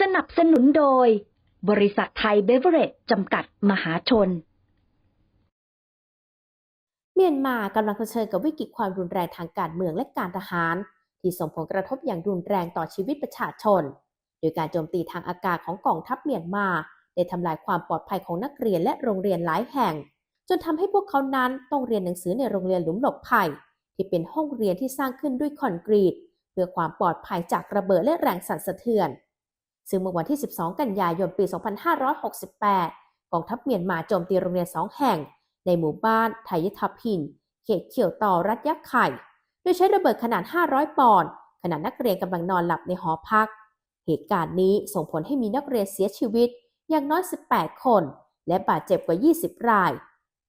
สนับสนุนโดย บริษัทไทยเบเวอเรจจำกัดมหาชน เมียนมากำลังเผชิญกับวิกฤตความรุนแรงทางการเมืองและการทหาร ที่ส่งผลกระทบอย่างรุนแรงต่อชีวิตประชาชน โดยการโจมตีทางอากาศของกองทัพเมียนมาได้ทำลายความปลอดภัยของนักเรียนและโรงเรียนหลายแห่ง จนทำให้พวกเขานั้นต้องเรียนหนังสือในโรงเรียนหลุมหลบภัย ที่เป็นห้องเรียนที่สร้างขึ้นด้วยคอนกรีต เพื่อความปลอดภัยจากระเบิดและแรงสั่นสะเทือน ซึ่งเมื่อวันที่ 12 กันยายนปี 2568 กองทัพเมียนมาโจมตีโรงเรียนสองแห่ง ในหมู่บ้านไทยทัพพิน เขตเขียวต่อรัฐยักไข่ โดยใช้ระเบิดขนาด 500 ปอนด์ขณะนักเรียนกำลังนอนหลับในหอพัก เหตุการณ์นี้ส่งผลให้มีนักเรียนเสียชีวิตอย่างน้อย 18 คน และบาดเจ็บกว่า 20 ราย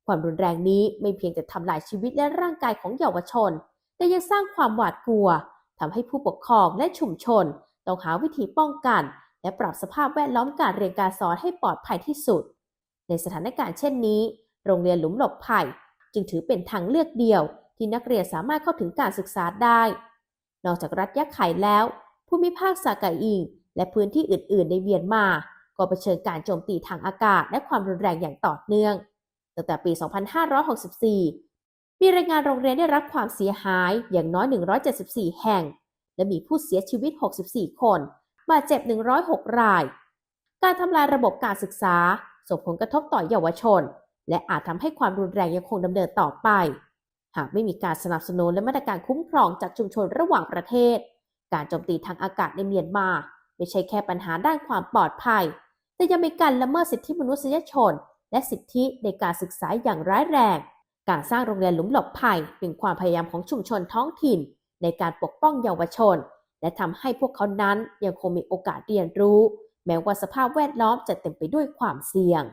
ความรุนแรงนี้ไม่เพียงแต่ทำลายชีวิตและร่างกายของเยาวชน แต่ยังสร้างความหวาดกลัวทำให้ผู้ปกครองและชุมชน ต้องหาวิธีป้องกัน และปรับสภาพแวดล้อมการเรียนการสอนให้ปลอดภัยที่สุด ในสถานการณ์เช่นนี้ โรงเรียนหลุมหลบภัย จึงถือเป็นทางเลือกเดียว ที่นักเรียนสามารถเข้าถึงการศึกษาได้ นอกจากรัฐยักษ์ไข่แล้ว ภูมิภาคซากาอิง และพื้นที่อื่น ๆ ในเวียนมา ก็เผชิญการโจมตีทางอากาศ และความรุนแรงอย่างต่อเนื่อง ตั้งแต่ปี 2564 มีรายงานโรงเรียนได้รับความเสียหายอย่างน้อย 174 แห่ง และมีผู้เสียชีวิต 64 คน บาดเจ็บ 106 ราย การทำลายระบบการศึกษา ส่งผลกระทบต่อเยาวชน และอาจทำให้ความรุนแรงยังคงดำเนินต่อไป หากไม่มีการสนับสนุนและมาตรการคุ้มครองจากชุมชนระหว่างประเทศ การโจมตีทางอากาศในเมียนมา ไม่ใช่แค่ปัญหาด้านความปลอดภัย แต่ยังเป็นการละเมิดสิทธิมนุษยชน และสิทธิในการศึกษาอย่างร้ายแรง การสร้างโรงเรียนหลุมหลบภัยเป็นความพยายามของชุมชนท้องถิ่น ในการปกป้องเยาวชน และทำให้พวกเขานั้นยังคงมีโอกาสเรียนรู้ แม้ว่าสภาพแวดล้อมจะเต็มไปด้วยความเสี่ยง